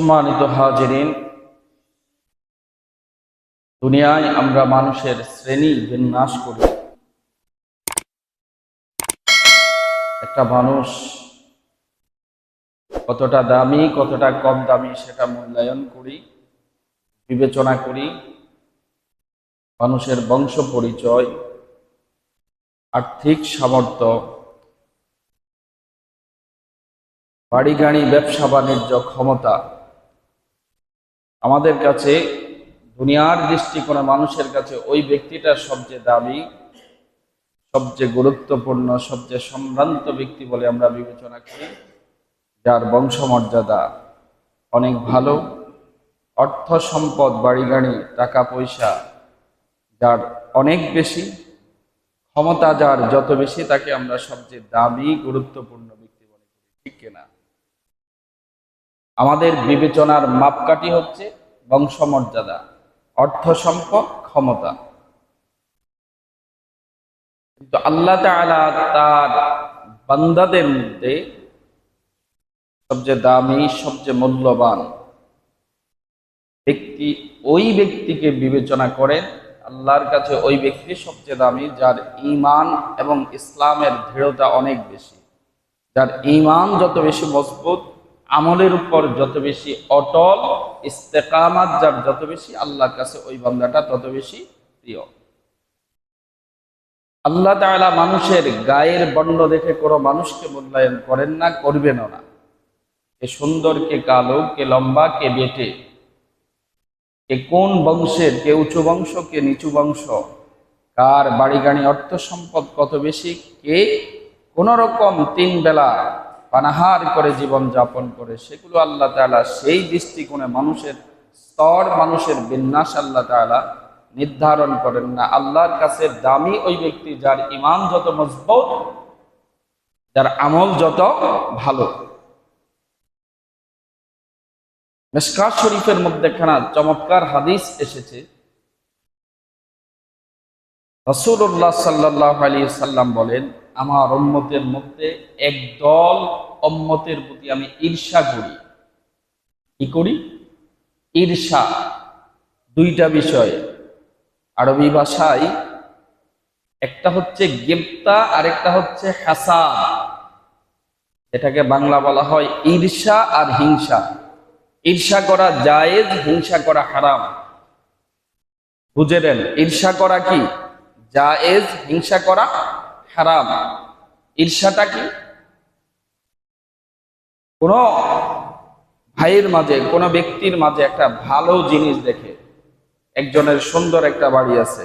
সম্মানিত হাজিরিন, দুনিয়ায় আমরা মানুষের শ্রেণি বিন্যাস করি। একটা মানুষ কতটা দামি, কতটা কম দামি সেটা মূল্যায়ন করি, বিবেচনা করি। মানুষের বংশ পরিচয়, আর্থিক সামর্থ্য বাড়ি গাড়ি ব্যবসা বাণিজ্য ক্ষমতা আমাদের কাছে, দুনিয়ার দৃষ্টিকোণে মানুষের কাছে ওই ব্যক্তিটা সবচেয়ে দামি, সবচেয়ে গুরুত্বপূর্ণ, সবচেয়ে সম্ভ্রান্ত ব্যক্তি বলে আমরা বিবেচনা করি, যার বংশমর্যাদা অনেক ভালো, অর্থ সম্পদ বাড়ি গাড়ি টাকা পয়সা যার অনেক বেশি, ক্ষমতা যার যত বেশি, তাকে আমরা সবচেয়ে দামি, গুরুত্বপূর্ণ ব্যক্তি করি। ঠিক কিনা? আমাদের বিবেচনার মাপকাঠি হচ্ছে বংশমর্যাদা অর্থ সম্পদ ক্ষমতা। কিন্তু আল্লাহ তাআলা তার বান্দাদের মধ্যে সবচেয়ে দামি, সবচেয়ে মূল্যবান ব্যক্তি ওই ব্যক্তিকে বিবেচনা করেন, আল্লাহর কাছে ওই ব্যক্তি সবচেয়ে দামি, যার ঈমান এবং ইসলামের দৃঢ়তা অনেক বেশি। যার ঈমান যত বেশি মজবুত আমলের উপর যত বেশি অটল, ইস্তেকামাত যার যত বেশি, আল্লাহর কাছে ওই বান্দাটা তত বেশি প্রিয়। আল্লাহ তাআলা মানুষের গায়ের বর্ণ দেখে কোনো মানুষকে মূল্যায়ন করেন না, করবেনও না। কে সুন্দর, কে কালো, কে লম্বা, কে বেটে, কে কোন বংশের, কে উঁচু বংশ, কে নিচু বংশ, কার বাড়ি গাড়ি অর্থ সম্পদ কত বেশি, কে কোন রকম তিন বেলা পানাহার করে জীবন যাপন করে, সেগুলো আল্লাহ তাআলা সেই দৃষ্টিকোণে মানুষের স্তর, মানুষের বিন্যাস আল্লাহ তাআলা নির্ধারণ করেন না। আল্লাহর কাছে দামি ওই ব্যক্তি যার ইমান যত মজবুত, যার আমল যত ভালো। মেসকার শরীফের মধ্যে খানা চমৎকার হাদিস এসেছে। রসুল্লাহ সাল্লাহ আলী সাল্লাম বলেন আমার অম্মতের মধ্যে একদল অম্মতের প্রতি আমি ঈর্ষা করি। কি করি? ঈর্ষা। দুইটা বিষয়। আরবি ভাষায় একটা হচ্ছে গেপ্তা আর একটা হচ্ছে হাসা এটাকে বাংলা বলা হয় ঈর্ষা আর হিংসা। ঈর্ষা করা জায়েজ, হিংসা করা হারাম। বুঝে নেন, ঈর্ষা করা কি? জায়েজ, হিংসা করা হারাম। ঈর্ষাটা কি? কোন ভাইয়ের মাঝে, কোন ব্যক্তির মাঝে একটা ভালো জিনিস দেখে একজনের সুন্দর একটা বাড়ি আছে,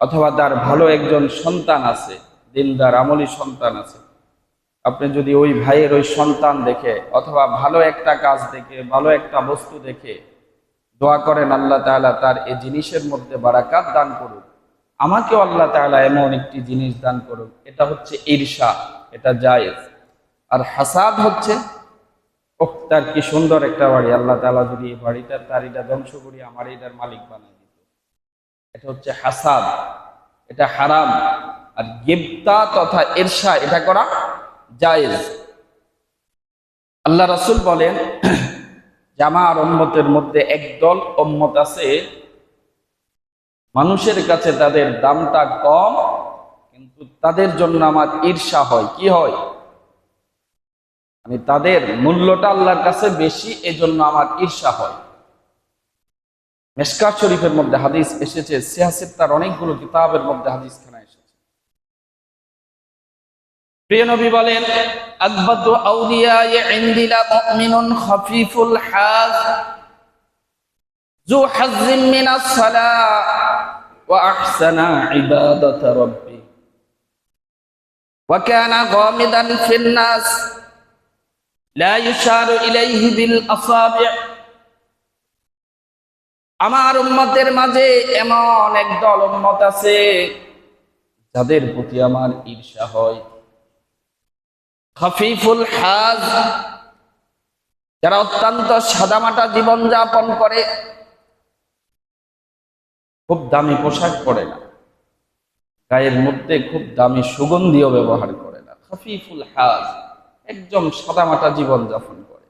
অথবা তার ভালো একজন সন্তান আছে দিনদার আমলি সন্তান আছে। আপনি যদি ওই ভাইয়ের ওই সন্তান দেখে, অথবা ভালো একটা কাজ দেখে, ভালো একটা বস্তু দেখে, দোয়া করেন আল্লাহ তাআলা তার এই জিনিসের মধ্যে বারাকাত দান করুক। আমাকেও আল্লাহ তাআলা এমন একটি জিনিস দান করুক। এটা হচ্ছে ঈর্ষা, এটা জায়েজ। আর হাসাদ হচ্ছে তার কি সুন্দর একটা বাড়ি। আল্লাহ তাআলা যদি এই বাড়িটার তার এটা ধ্বংস করি, আমার এটার মালিক বানাই দিত। এটা হচ্ছে হাসাদ। এটা হারাম। আর গিবতা তথা ঈর্ষা, এটা করা জায়েজ। আল্লাহ রাসূল বলেন জামা আর মধ্যে একদল উম্মত আছে মানুষের কাছে তাদের দামটা কম, কিন্তু তাদের জন্য আমার ঈর্ষা হয়। কি হয়? মানে তাদের মূল্যটা আল্লাহর কাছে বেশি, এজন্য আমার ঈর্ষা হয়। মেশকাত শরীফের মধ্যে হাদিস এসেছে, সিয়াসের তার অনেকগুলো কিতাবের মধ্যে হাদিস খানা এসেছে। প্রিয় নবী বলেন, আকবাদু আউলিয়া ইনদিলা মুমিনুন খাফিফুল হাজ যু হাজ্জিম মিনাস সালাহ। ওয়া আহসানা ইবাদাত রাব্বি وكان غامضا في الناس لا يشار إليه بالأصابع আমার উম্মতের মাঝে এমন একদল উম্মত আছে যাদের প্রতি আমার ঈর্ষা হয় খফিফুল হাজ যারা অত্যন্ত সাদামাটা জীবন যাপন করে খুব দামি পোশাক পরে না। গায়ের মধ্যে খুব দামি সুগন্ধিও ব্যবহার করে না। খফিফুল হাজ, একদম সাদামাটা জীবন যাপন করে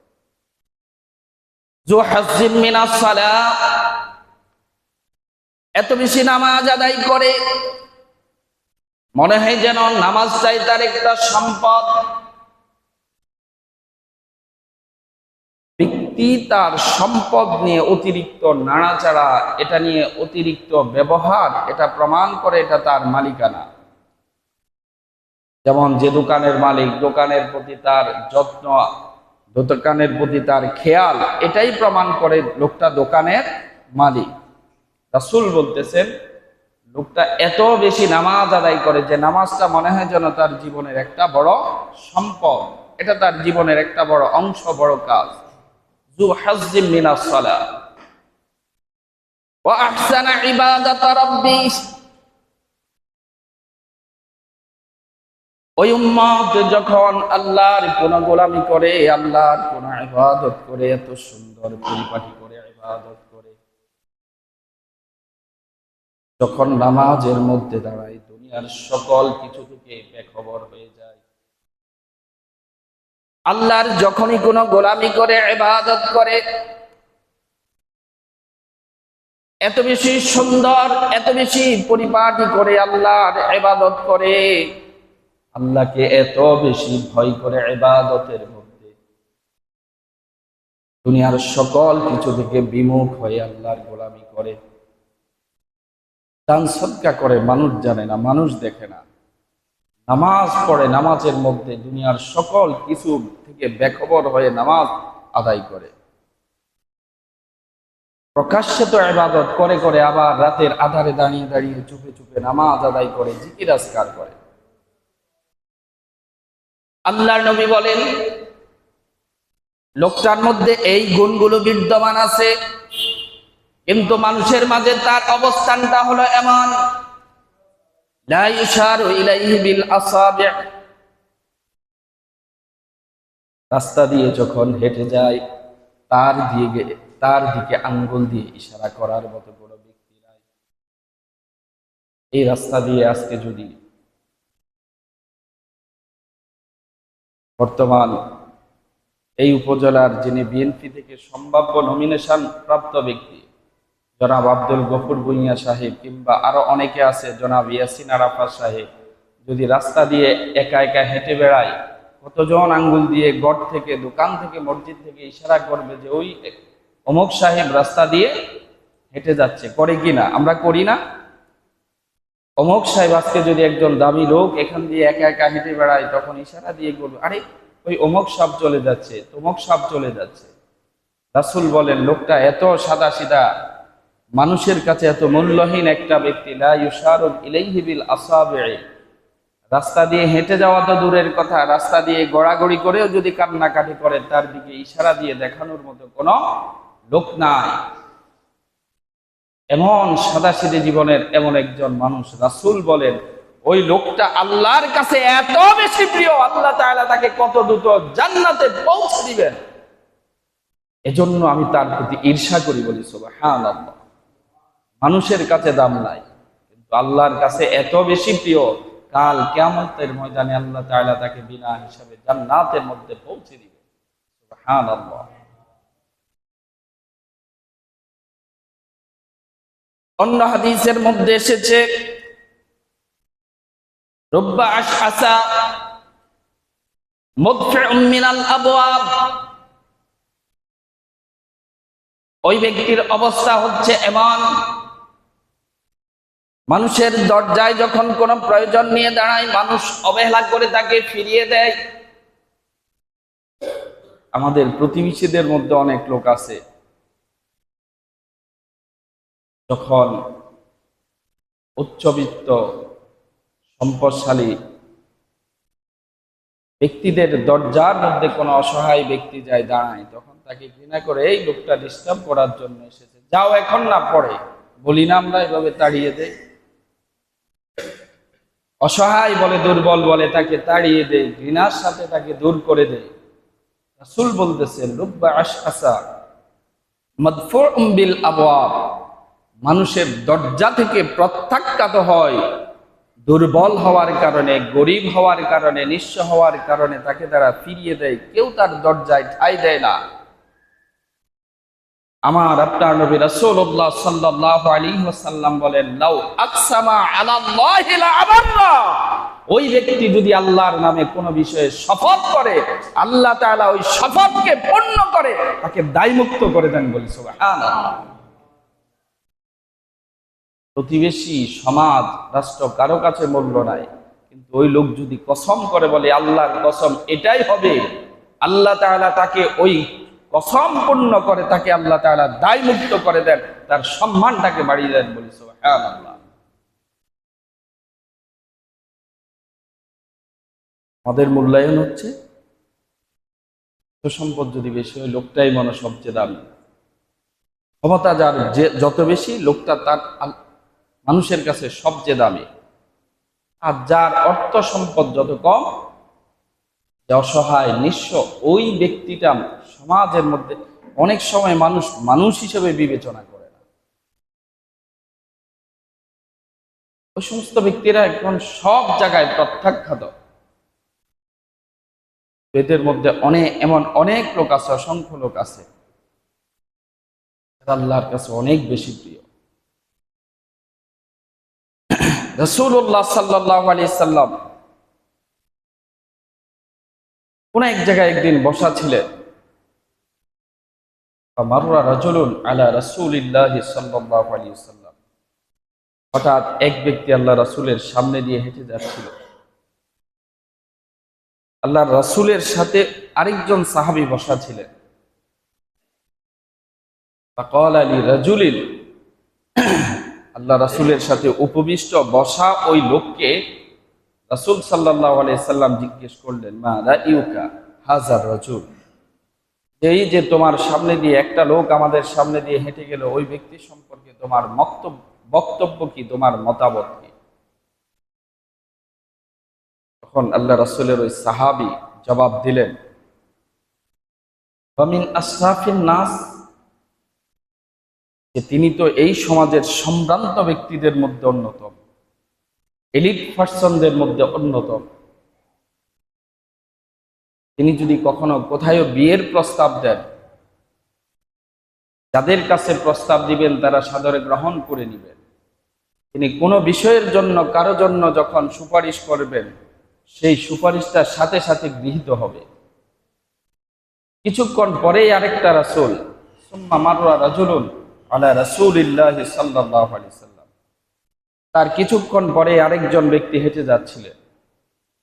এত বেশি নামাজ আদায় করে। মনে হয় যেন নামাজ চাই তার একটা সম্পদ। ব্যক্তি তার সম্পদ নিয়ে অতিরিক্ত নাড়াচাড়া, এটা নিয়ে অতিরিক্ত ব্যবহার, এটা প্রমাণ করে এটা তার মালিকানা। যেমন যে দোকানের মালিক, দোকানের প্রতি তার যত্ন, দোকানের প্রতি তার খেয়াল, এটাই প্রমাণ করে লোকটা দোকানের মালিক। রাসুল বলতেছেন, লোকটা এত বেশি নামাজ আদায় করে যে নামাজটা মনে হয় যেন তার জীবনের একটা বড় সম্পদ। এটা তার জীবনের একটা বড় অংশ, বড় কাজ। যখন আল্লাহর কোন গোলামি করে, আল্লাহর কোন ইবাদত করে, এত সুন্দর পরিপাটি করে, ইবাদত করে। যখন নামাজের মধ্যে দাঁড়ায়, দুনিয়ার সকল কিছু থেকে বেখবর হয়ে আল্লাহর যখনই কোন গোলামি করে এবাদত করে, এত বেশি সুন্দর, এত বেশি পরিপাটি করে আল্লাহর ইবাদত করে, আল্লাহকে এত বেশি ভয় করে এবাদতের মধ্যে। দুনিয়ার সকল কিছু থেকে বিমুখ হয়ে আল্লাহর গোলামি করে। দান সৎকা করে, মানুষ জানে না, মানুষ দেখে না। নামাজ পড়ে নামাজের মধ্যে দুনিয়ার সকল কিছু থেকে বেখবর হয়ে নামাজ আদায় করে। প্রকাশ্যে তো ইবাদত করে করে আবার রাতের আধারে দাঁড়িয়ে দাঁড়িয়ে চুপে চুপে নামাজ আদায় করে, জিকির করে। আল্লাহর নবী বলেন, লোকটার মধ্যে এই গুণগুলো বিদ্যমান আছে, কিন্তু মানুষের মাঝে তার অবস্থানটা হলো এমন রাস্তা দিয়ে যখন হেঁটে যায়, তার দিকে তার দিকে আঙ্গুল দিয়ে ইশারা করার মতো কোনো ব্যক্তি নাই। এই রাস্তা দিয়ে আজকে যদি বর্তমান এই উপজেলার যিনি বিএনপি থেকে সম্ভাব্য নমিনেশন প্রাপ্ত ব্যক্তি জনাব আব্দুল গফুর ভুইয়া সাহেব কিংবা আরও অনেকে আছে, জনাব ইয়াসিন আরাফা সাহেব। যদি রাস্তা দিয়ে একা একা হেঁটে বেড়ায় কতজন আঙ্গুল দিয়ে গড় থেকে, দোকান থেকে, মসজিদ থেকে ইশারা করবে যে ওই অমুক সাহেব রাস্তা দিয়ে হেঁটে যাচ্ছে, করে কি না? আমরা করি না। অমুক সাহেব আজকে যদি একজন দামি লোক এখান দিয়ে একা একা হেঁটে বেড়ায়, তখন ইশারা দিয়ে বলবে, আরে, ওই অমুক সাপ চলে যাচ্ছে, তমুক সাপ চলে যাচ্ছে। রাসুল বলেন, লোকটা এত সাদা সিধা মানুষের কাছে এত মূল্যহীন একটা ব্যক্তি রাস্তা দিয়ে হেঁটে যাওয়া তো দূরের কথা, রাস্তা দিয়ে গড়াগড়ি করেও যদি কান্নাকাটি করে, তার দিকে ইশারা দিয়ে দেখানোর মতো কোনো লোক নাই। এমন সাদাসিদে জীবনের এমন একজন মানুষ রাসূল বলেন, ওই লোকটা আল্লাহর কাছে এত বেশি প্রিয়, আল্লাহ তাআলা তাকে কত দ্রুত জান্নাতে পৌঁছে দিবেন? এজন্য আমি তার প্রতি ঈর্ষা করি বলি, সুবহানাল্লাহ। মানুষের কাছে দাম নাই। কিন্তু আল্লাহর কাছে এত বেশি প্রিয়, কাল কিয়ামতের ময়দানে আল্লাহ তাআলা তাকে বিনা হিসাবে জান্নাতের মধ্যে পৌঁছে দিবে। সুবহানাল্লাহ। অন্য হাদিসের মধ্যে এসেছে ওই ব্যক্তির অবস্থা হচ্ছে এমন মানুষের দরজায় যখন কোনো প্রয়োজন নিয়ে দাঁড়ায়, মানুষ অবহেলা করে তাকে ফিরিয়ে দেয়। আমাদের প্রতিবেশীদের মধ্যে অনেক লোক আছে। যখন উচ্চবিত্ত, সম্পদশালী ব্যক্তিদের দরজার মধ্যে কোনো অসহায় ব্যক্তি যায় দাঁড়ায়, তখন তাকে ঘৃণা করে, এই লোকটা ডিস্টার্ব করার জন্য এসেছে। যাও এখন না পড়ে বলি না আমরা, এভাবে তাড়িয়ে দেই। অসহায় বলে, দুর্বল বলে, তাকে তাড়িয়ে দেয়, ঘৃণার সাথে তাকে দূর করে দেয়। রাসূল বলতেছেন, রুব্বা আশআসা মাদফুউম বিল আবওয়াব। মানুষের দরজা থেকে প্রত্যাখ্যাত হয়, দুর্বল হওয়ার কারণে, গরিব হওয়ার কারণে, নিঃস্ব হওয়ার কারণে তাকে তারা ফিরিয়ে দেয়। কেউ তার দরজায় ঠাই দেয় না। আমার আপনার নবী রাসূলুল্লাহ সাল্লাল্লাহু আলাইহি ওয়াসাল্লাম বলেন, লাউ আকসামা আলাল্লাহি লা ওই ব্যক্তি যদি আল্লাহর নামে কোনো বিষয়ে শপথ করে, আল্লাহ তাআলা ওই শপথকে পূর্ণ করে, তাকে দায়মুক্ত করে দেন বলি, সুবহানাল্লাহ। প্রতিবেশী সমাজ, রাষ্ট্র কারও কাছে মূল্য নাই, কিন্তু ওই লোক যদি কসম করে বলে, আল্লাহর কসম এটাই হবে, আল্লাহ তাআলা তাকে ওই কসম পূর্ণ করে তাকে আল্লাহ তাআলা দায় মুক্ত করে দেন, তার সম্মানটাকে বাড়িয়ে দেন বলি, সুবহানাল্লাহ। আমাদের মূল্যায়ন হচ্ছে সম্পদ যদি বেশি হয়, লোকটাই মনে সবচেয়ে দামি। ক্ষমতা যার যে যত বেশি, লোকটা তার মানুষের কাছে সবচেয়ে দামি। আর যার অর্থ সম্পদ যত কম অসহায়, নিঃস্ব, ওই ব্যক্তিটা সমাজের মধ্যে অনেক সময় মানুষ মানুষ হিসেবে বিবেচনা করে না। ওই সমস্ত ব্যক্তিরা এখন সব জায়গায় প্রত্যাখ্যাত এদের মধ্যে অনেক এমন অনেক লোক আছে, অসংখ্য লোক আছে আল্লাহর কাছে অনেক বেশি প্রিয়। রসুল্লাহ সাল্লাহ আলি সাল্লাম কোন এক জায়গায় একদিন বসা ছিলেন। হঠাৎ এক ব্যক্তি আল্লাহ রাসুলের সামনে দিয়ে হেঁটে যাচ্ছিল। আল্লাহ রাসুলের সাথে আরেকজন সাহাবি বসা ছিলেন। আল্লাহ রাসুলের সাথে উপবিষ্ট বসা ওই লোককে রাসুল সাল্লাম জিজ্ঞেস করলেন, মা রা ইউকা হাজার রাজুল? এই যে তোমার সামনে দিয়ে একটা লোক আমাদের সামনে দিয়ে হেঁটে গেল, ওই ব্যক্তি সম্পর্কে তোমার বক্তব্য কি? তোমার মতামত কি? তখন আল্লাহ রাসূলের ওই সাহাবি জবাব দিলেন নাস যে তিনি তো এই সমাজের সম্ভ্রান্ত ব্যক্তিদের মধ্যে অন্যতম, এলিট পার্সনদের মধ্যে অন্যতম। তিনি যদি কখনো কোথাও বিয়ের প্রস্তাব দেন, যাদের কাছে প্রস্তাব দিবেন তারা সাদরে গ্রহণ করে নেবেন। তিনি কোনো বিষয়ের জন্য, কারও জন্য যখন সুপারিশ করবেন, সেই সুপারিশটা সাথে সাথে গৃহীত হবে। কিছুক্ষণ পরেই আরেকটা রাসূল আলা তার কিছুক্ষণ পরে আরেকজন ব্যক্তি হেঁটে যাচ্ছিলেন।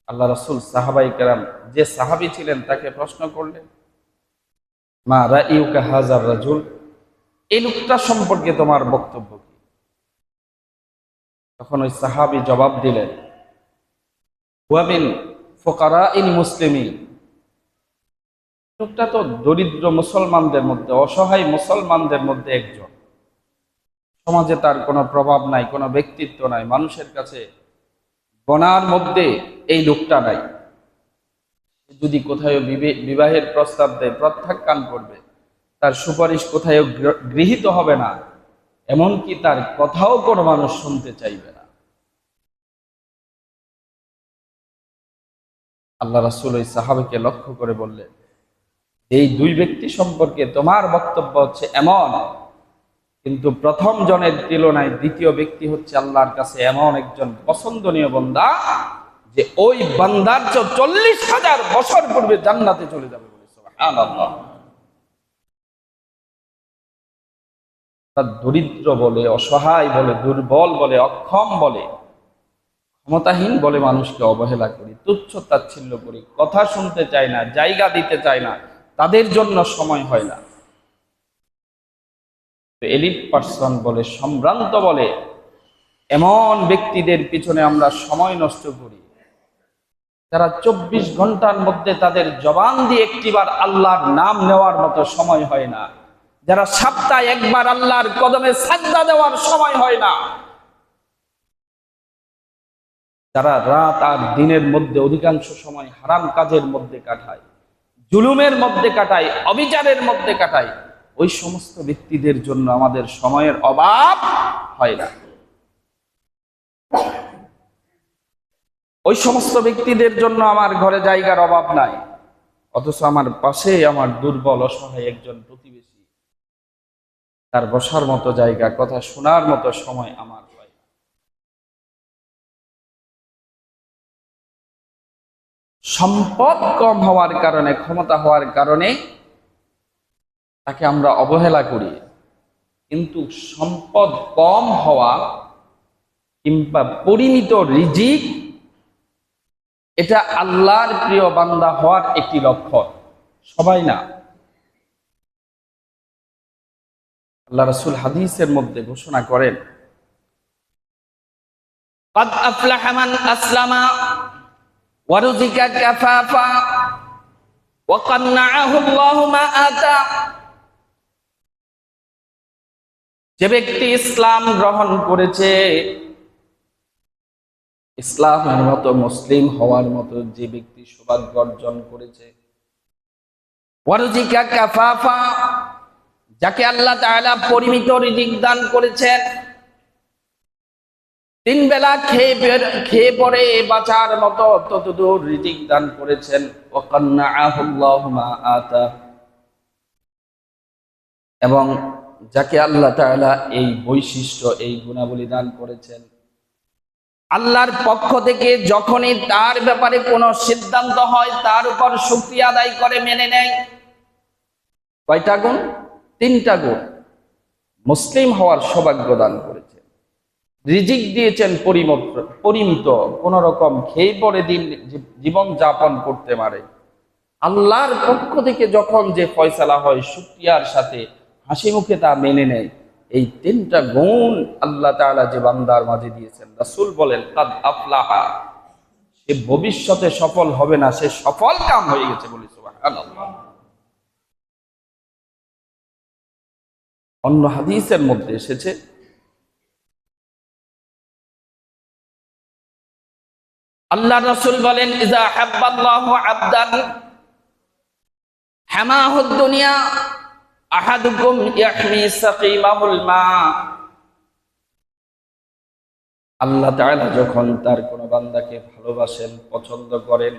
আল্লাহ রাসূল সাহাবাই কেরাম যে সাহাবি ছিলেন তাকে প্রশ্ন করলেন, মা রা রাইউকা হাজার রাজুল? এই লোকটা সম্পর্কে তোমার বক্তব্য কি? তখন ওই সাহাবি জবাব দিলেন ওয়াবিন ফোকারা ইন মুসলিমিন। লোকটা তো দরিদ্র মুসলমানদের মধ্যে, অসহায় মুসলমানদের মধ্যে একজন। সমাজে তার কোনো প্রভাব নাই, কোনো ব্যক্তিত্ব নাই, মানুষের কাছে গণার মধ্যে এই লোকটা নাই। যদি কোথায় বিবে- বিবাহের প্রস্তাব দেয়, প্রত্যাখ্যান করবে, তার সুপারিশ কোথায় গৃহীত হবে না, এমনকি তার কথাও কোনো মানুষ শুনতে চাইবে না। আল্লাহ রাসূল ওই সাহাবিকে লক্ষ্য করে বললেন, এই দুই ব্যক্তি সম্পর্কে তোমার বক্তব্য হচ্ছে এমন কিন্তু প্রথম জনের তুলনায় দ্বিতীয় ব্যক্তি হচ্ছে আল্লাহর কাছে এমন একজন পছন্দনীয় বন্দা যে ওই বান্দার চল্লিশ হাজার বছর পূর্বে জান্নাতে চলে যাবে তার দরিদ্র বলে, অসহায় বলে, দুর্বল বলে, অক্ষম বলে, ক্ষমতাহীন বলে মানুষকে অবহেলা করি, তুচ্ছ তাচ্ছিল্য করি, কথা শুনতে চায় না, জায়গা দিতে চায় না, তাদের জন্য সময় হয় না। এলিট পার্সন বলে, সম্ভ্রান্ত বলে, এমন ব্যক্তিদের পিছনে আমরা সময় নষ্ট করি। যারা চব্বিশ ঘণ্টার মধ্যে তাদের জবান দিয়ে একটিবার আল্লাহর নাম নেওয়ার মতো সময় হয় না। যারা সপ্তাহে একবার আল্লাহর কদমে সাজদা দেওয়ার সময় হয় না। যারা রাত আর দিনের মধ্যে অধিকাংশ সময় হারাম কাজের মধ্যে কাটায়, জুলুমের মধ্যে কাটায়, অবিচারের মধ্যে কাটায় ওই সমস্ত ব্যক্তিদের জন্য আমাদের সময়ের অভাব হয় না। ওই সমস্ত ব্যক্তিদের জন্য আমার ঘরে জায়গার অভাব নাই। অথচ আমার পাশে আমার দুর্বল, অসহায় একজন প্রতিবেশী। তার বসার মতো জায়গা, কথা শোনার মতো সময় আমার হয়। সম্পদ কম হওয়ার কারণে, ক্ষমতা হওয়ার কারণে তাকে আমরা অবহেলা করি কিন্তু সম্পদ কম হওয়া কিংবা পরিমিত রিজিক এটা আল্লাহর প্রিয় বান্দা হওয়ার একটি লক্ষণ সবাই না আল্লাহ রসুল হাদিসের মধ্যে ঘোষণা করেন قد أفلح من أسلم ورزق كفافا وقنعه الله ما آتى যে ব্যক্তি ইসলাম গ্রহণ করেছে, ইসলামের মতো মুসলিম হওয়ার মতো যে ব্যক্তি সৌভাগ্য অর্জন করেছে যাকে আল্লাহ পরিমিত রিজিক দান করেছেন তিন বেলা খেয়ে খেয়ে পরে বাঁচার মতো ততদূর রিজিক দান করেছেন। এবং যাকে আল্লাহ তাআলা এই বৈশিষ্ট্য, এই গুণাবলী দান করেছেন। আল্লাহর পক্ষ থেকে যখনই তার ব্যাপারে কোনো সিদ্ধান্ত হয়, তার উপর শুকরিয়া আদায় করে মেনে নেয়। কয়টা গুণ? তিনটা গুণ। মুসলিম হওয়ার সৌভাগ্য দান করেছেন। রিজিক দিয়েছেন পরিমিত কোন রকম খেয়ে পরে দিন, জীবন যাপন করতে পারে। আল্লাহর পক্ষ থেকে যখন যে ফয়সালা হয়, শুক্রিয়ার সাথে হাসি মুখে তা মেনে নেয়। এই তিনটা গুণ আল্লাহ তাআলা যে বান্দার মাঝে দিয়েছেন। রাসূল বলেন, কাদ আফলাহা। সে ভবিষ্যতে সফল হবে না, সে সফল কাম হয়ে গেছে বলি অন্য হাদিসের মধ্যে এসেছে আল্লাহ রসুল বলেন ইজা হাব্বাল্লাহু আবদান হামাহুদ দুনিয়া মা। আল্লাহ যখন তার কোন বান্দাকে ভালোবাসেন, পছন্দ করেন,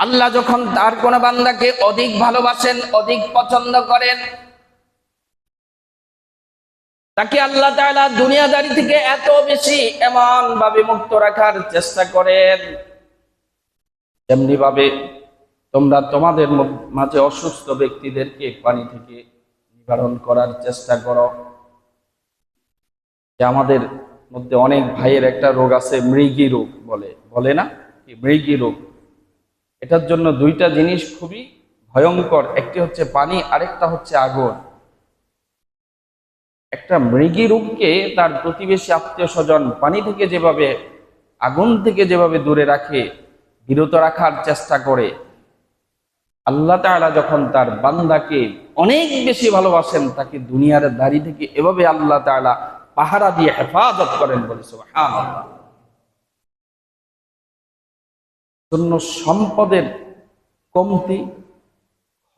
আল্লাহ যখন তার কোন বান্দাকে অধিক ভালোবাসেন, অধিক পছন্দ করেন, তাকে আল্লাহ তাআলা দুনিয়াদারি থেকে এত বেশি এমন ভাবে মুক্ত রাখার চেষ্টা করেন তেমনি ভাবে তোমরা তোমাদের মাঝে অসুস্থ ব্যক্তিদেরকে পানি থেকে নিবারণ করার চেষ্টা করো। যে আমাদের মধ্যে অনেক ভাইয়ের একটা রোগ আছে মৃগী রোগ বলে। বলে না? কি মৃগী রোগ? এটার জন্য দুইটা জিনিস খুবই ভয়ঙ্কর। একটি হচ্ছে পানি, আরেকটা হচ্ছে আগুন। একটা মৃগী রোগকে তার প্রতিবেশী আত্মীয় স্বজন পানি থেকে যেভাবে, আগুন থেকে যেভাবে দূরে রাখে, বিরত রাখার চেষ্টা করে। আল্লাহ তাআলা যখন তার বান্দাকে অনেক বেশি ভালোবাসেন, তাকে দুনিয়ার দাড়ি থেকে এভাবে আল্লাহ তাআলা পাহারা দিয়ে হেফাজত করেন বলে জন্য সম্পদের কমতি,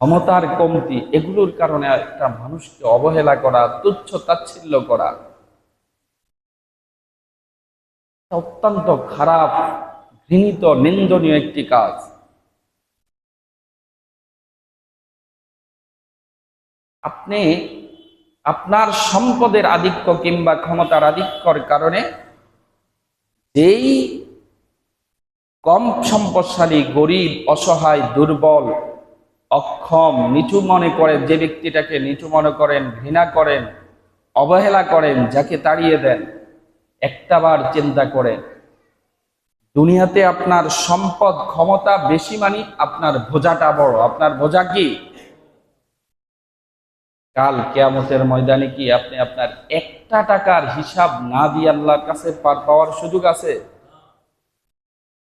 ক্ষমতার কমতি, এগুলোর কারণে একটা মানুষকে অবহেলা করা, তুচ্ছ তাচ্ছিল্য করা, অত্যন্ত খারাপ, ঘৃণিত, নিন্দনীয় একটি কাজ। আপনি আপনার সম্পদের আধিক্য কিংবা ক্ষমতার আধিক্যর কারণে যেই কম সম্পদশালী, গরিব, অসহায়, দুর্বল, অক্ষম, নিচু মনে করেন যে ব্যক্তিটাকে নিচু মনে করেন, ঘৃণা করেন, অবহেলা করেন, যাকে তাড়িয়ে দেন একটাবার চিন্তা করেন, দুনিয়াতে আপনার সম্পদ ক্ষমতা বেশি মানি আপনার বোঝাটা বড়। আপনার বোঝা কি? কাল কেয়ামতের ময়দানে কি আপনি আপনার একটা টাকার হিসাব না দিয়ে আল্লাহর কাছে পাওয়ার সুযোগ আছে?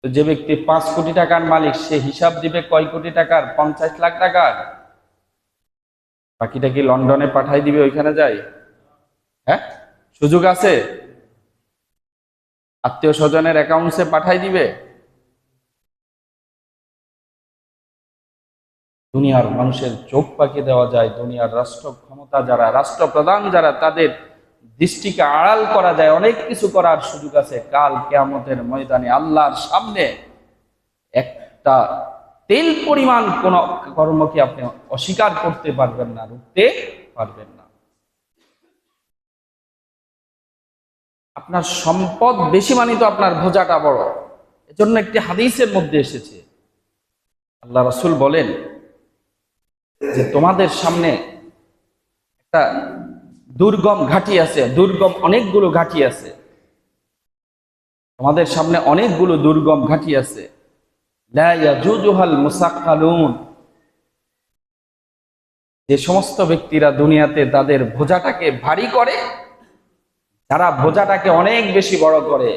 যে ব্যক্তি পাঁচ কোটি টাকার মালিক, সে হিসাব দিবে কয় কোটি টাকার? পঞ্চাশ লাখ টাকার। বাকিটা কি লন্ডনে পাঠাই দিবে, ওইখানে যাই হ্যাঁ? সুযোগ আছে? আত্মীয় স্বজনের অ্যাকাউন্টসে পাঠাই দিবে? দুনিয়ার মানুষের চোখ পাকি দেওয়া যায়, দুনিয়ার রাষ্ট্র ক্ষমতা যারা, রাষ্ট্রপ্রধান যারা, তাদের দৃষ্টিকে আড়াল করা যায়, অনেক কিছু করার সুযোগ আছে। কাল কেয়ামতের ময়দানে আল্লাহর সামনে একটা তেল পরিমাণ কোন কর্মকে আপনি অস্বীকার করতে পারবেন না, রুখতে পারবেন না। আপনার সম্পদ বেশি মানিত আপনার ভোজাটা বড়। এজন্য একটি হাদিসের মধ্যে এসেছে। আল্লাহ রসুল বলেন যে তোমাদের সামনে একটা দুর্গম ঘাটি আছে, দুর্গম অনেকগুলো ঘাটি আছে। তোমাদের সামনে অনেকগুলো দুর্গম ঘাটি আছে। যে সমস্ত ব্যক্তিরা দুনিয়াতে তাদের ভোজাটাকে ভারী করে তারা ভোজাটাকে অনেক বেশি বড় করে,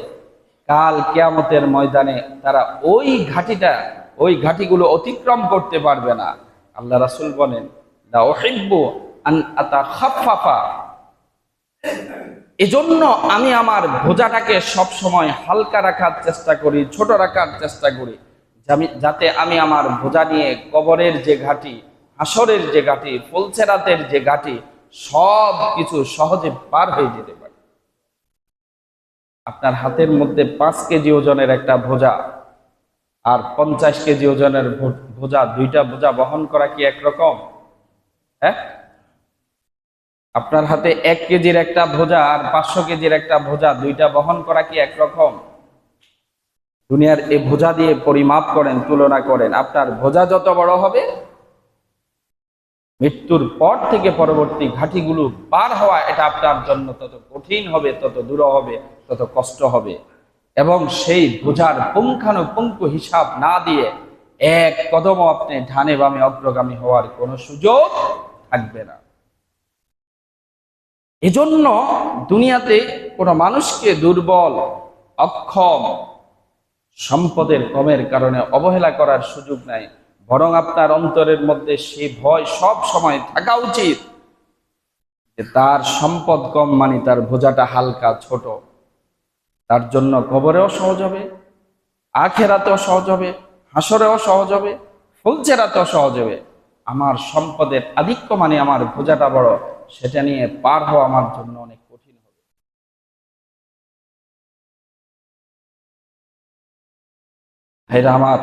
কাল কেয়ামতের ময়দানে তারা ওই ঘাটিটা, ওই ঘাটিগুলো অতিক্রম করতে পারবে না। আল্লাহ রাসূল বলেন এজন্য আমি আমার ভোজাটাকে সব সময় হালকা রাখার চেষ্টা করি, ছোট রাখার চেষ্টা করি যাতে আমি আমার ভোজা নিয়ে কবরের যে ঘাটি, হাসরের যে ঘাটি, ফুলছেরাতের যে ঘাটি, সব কিছু সহজে পার হয়ে যেতে পারি। আপনার হাতের মধ্যে পাঁচ কেজি ওজনের একটা ভোজা আর পঞ্চাশ কেজি ওজনের ভোজা দুইটা ভোজা বহন করা কি একরকম? হ্যাঁ? আপনার হাতে এক কেজির একটা ভোজা আর পাঁচশো কেজির একটা ভোজা দুইটা বহন করা কি একরকম? দুনিয়ার এই ভোজা দিয়ে পরিমাপ করেন, তুলনা করেন। আপনার ভোজা যত বড় হবে, মৃত্যুর পর থেকে পরবর্তী ঘাটিগুলো পার হওয়া, এটা আপনার জন্য তত কঠিন হবে, তত দূর হবে, তত কষ্ট হবে। এবং সেই বোঝার পুঙ্খানুপুঙ্খ হিসাব না দিয়ে এক কদমও আপনি ধানে বামে অগ্রগামী হওয়ার কোনো সুযোগ থাকবে না। এজন্য দুনিয়াতে কোনো মানুষকে দুর্বল, অক্ষম, সম্পদের কমের কারণে অবহেলা করার সুযোগ নাই, বরং আপনার অন্তরের মধ্যে সে ভয় সব সময় থাকা উচিত তার সম্পদ কম মানে তার বোঝাটা হালকা ছোট। তার জন্য কবরেও সহজ হবে, আখেরাতেও সহজ হবে হাসরেও সহজ হবে, ফুলচেরাতেও সহজ হবে। আমার সম্পদের আধিক্য মানে আমার বোঝাটা বড়, সেটা নিয়ে পার হওয়া আমার জন্য অনেক কঠিন হবে। ভাইরা আমার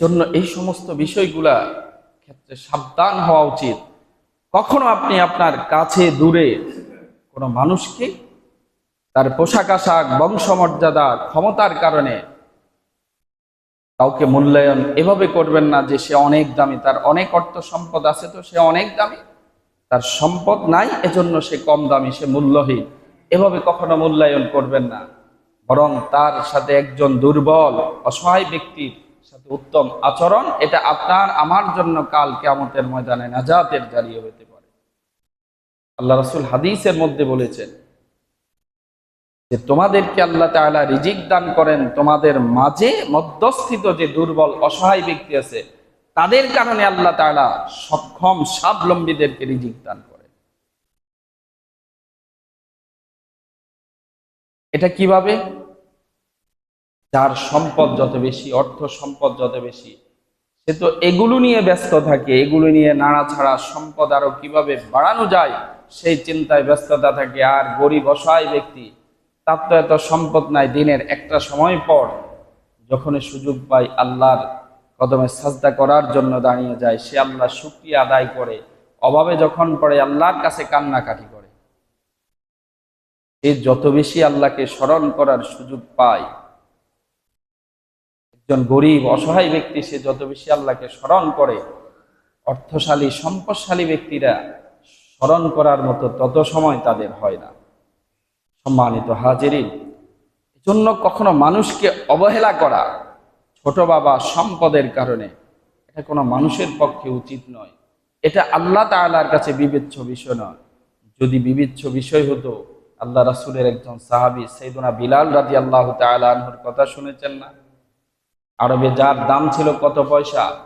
জন্য এই সমস্ত বিষয়গুলা ক্ষেত্রে সাবধান হওয়া উচিত। কখনো আপনি আপনার কাছে দূরে কোনো মানুষকে তার পোশাক আশাক, বংশমর্যাদা, ক্ষমতার কারণে কাউকে মূল্যায়ন এভাবে করবেন না যে সে অনেক দামি, তার অনেক অর্থ সম্পদ আছে তো সে অনেক দামি, তার সম্পদ নাই, এজন্য সে কম দামি, সে মূল্যহীন। এভাবে কখনো মূল্যায়ন করবেন না। বরং তার সাথে একজন দুর্বল, অসহায় ব্যক্তির সাথে উত্তম আচরণ, এটা আপনার, আমার জন্য কাল কেয়ামতের ময়দানে নাজাতের জারিয়ে হতে পারে। আল্লাহ রসুল হাদিসের মধ্যে বলেছেন যে তোমাদেরকে আল্লাহ তাআলা রিজিক দান করেন, তোমাদের মাঝে মধ্যস্থিত যে দুর্বল, অসহায় ব্যক্তি আছে, তাদের কারণে আল্লাহ তাআলা সক্ষম, স্বাবলম্বীদেরকে রিজিক দান এটা কীভাবে? যার সম্পদ যত বেশি, অর্থ সম্পদ যত বেশি, সে তো এগুলো নিয়ে ব্যস্ত থাকে, এগুলো নিয়ে নাড়াছাড়া সম্পদ আরও কীভাবে বাড়ানো যায়, সেই চিন্তায় ব্যস্ততা থাকে। আর গরিব, অসহায় ব্যক্তি তার তো এত সম্পদ নাই দিনের একটা সময় পর যখন সুযোগ পায় আল্লাহর কদমে সাজদা করার জন্য দাঁড়িয়ে যায়, সে আল্লাহ শুক্রিয়া আদায় করে। অভাবে যখন পড়ে, আল্লাহর কাছে কান্নাকাটি করে। সে যত বেশি আল্লাহকে স্মরণ করার সুযোগ পায়, একজন গরিব, অসহায় ব্যক্তি, সে যত বেশি আল্লাহকে স্মরণ করে, অর্থশালী, সম্পদশালী ব্যক্তিরা স্মরণ করার মতো তত সময় তাদের হয় না। সম্মানিত হাজিরিন জন্য কখনো মানুষকে অবহেলা করা ছোট বাবা সম্পদের কারণে এটা কোনো মানুষের পক্ষে উচিত নয়। এটা আল্লাহ তাআলার কাছে বিবেচ্য বিষয় নয়। যদি বিবেচ্য বিষয় হতো, আল্লাহ রাসূলের একজন সাহাবী সৈদুনা বিলাল রাজি আল্লাহ তালাহুর কথা শুনেছেন না? আরবে যার দাম ছিল কত পয়সা?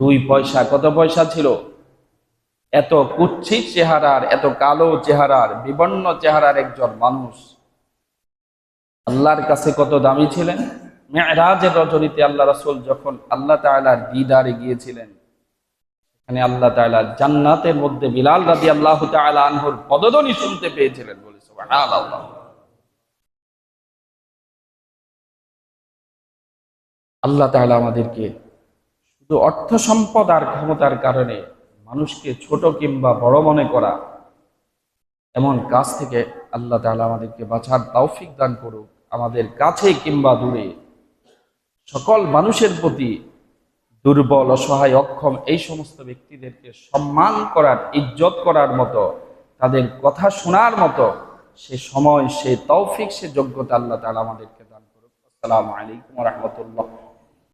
দুই পয়সা কত পয়সা ছিল? এত কুচ্ছিত চেহারার, এত কালো চেহারার, বিবর্ণ চেহারার একজন মানুষ। আল্লাহর কাছে কত দামি ছিলেন? মেয়েরাজের রজনীতে আল্লাহ রাসূল যখন আল্লাহ তাআলার দিদারে গিয়েছিলেন, সেখানে আল্লাহ তাআলা জান্নাতের মধ্যে বিলাল রাদি আল্লাহ তাআলা আনহুর শুনতে পেয়েছিলেন, বলে আল্লাহ তাআলা আমাদেরকে শুধু অর্থ সম্পদ আর ক্ষমতার কারণে মানুষকে ছোট কিংবা বড় মনে করা, এমন কাজ থেকে আল্লাহ তাআলা আমাদেরকে বাঁচার তৌফিক দান করুক। আমাদের কাছে কিংবা দূরে সকল মানুষের প্রতি দুর্বল, অসহায়, অক্ষম এই সমস্ত ব্যক্তিদেরকে সম্মান করার, ইজ্জত করার মতো, তাদের কথা শোনার মতো সে সময়, সে তৌফিক, সে যোগ্যতা আল্লাহ তাআলা আমাদেরকে দান করুক। আসসালামু আলাইকুম রহমতুল্লাহ।